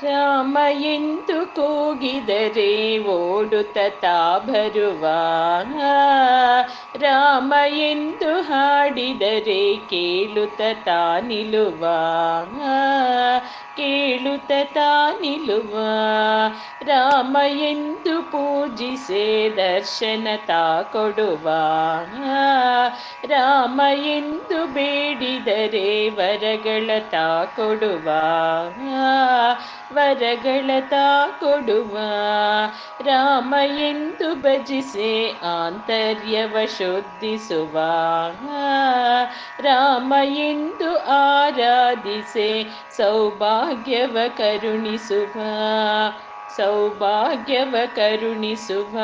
ರಾಮ ಎಂದು ಕೂಗಿದರೆ ಓಡುತ್ತ ತಾ ಬರುವ ರಾಮ ಎಂದು ಹಾಡಿದರೆ ಕೇಳುತ್ತ ತಾ ನಿಲ್ಲುವ ಕೇಳುತ್ತ ತಾ ನಿಲ್ಲುವ ರಾಮ ಎಂದು ಪೂಜಿಸೆ ದರ್ಶನ ತಾ ಕೊಡುವ. ರಾಮ ಎಂದು ಬೇಡಿದರೆ ವರಗಳ ತಾ ಕೊಡುವ. ವರಗಳ ತಾ ಕೊಡುವ. ರಾಮ ಎಂದು ಭಜಿಸೆ ಆಂತರ್ಯವ ಶುದ್ಧಿಸುವ. ರಾಮ ಎಂದು ಆರಾಧಿಸೆ ಸೌಭಾಗ್ಯವ ಕರುಣಿಸುವ. ಸೌಭಾಗ್ಯವ ಕರುಣಿಸುವ.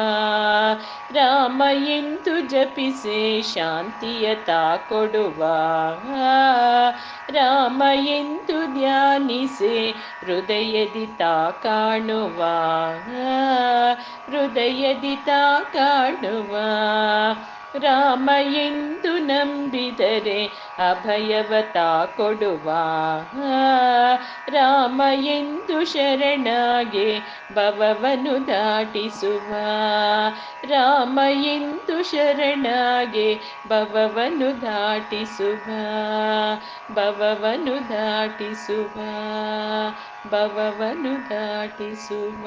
ರಾಮ ಎಂದು ಜಪಿಸಿ ಶಾಂತಿಯ ತಾ ಕೊಡುವ. ರಾಮ ಎಂದು ಧ್ಯಾನಿಸೆ ಹೃದಯದಿ ತಾ ಕಾಣುವ. ಹೃದಯದಿ ತಾ ಕಾಣುವ. ರಾಮ ಎಂದು ನಂಬಿದರೆ ಅಭಯವತಾ ಕೊಡುವ. ರಾಮ ಎಂದು ಶರಣಾಗೆ ಭವವನ್ನು ದಾಟಿಸುವ. ರಾಮ ಎಂದು ಶರಣಾಗೆ ಭವವನ್ನು ದಾಟಿಸುವ. ಭವವನ್ನು ದಾಟಿಸುವ. ಭವವನ್ನು ದಾಟಿಸುವ.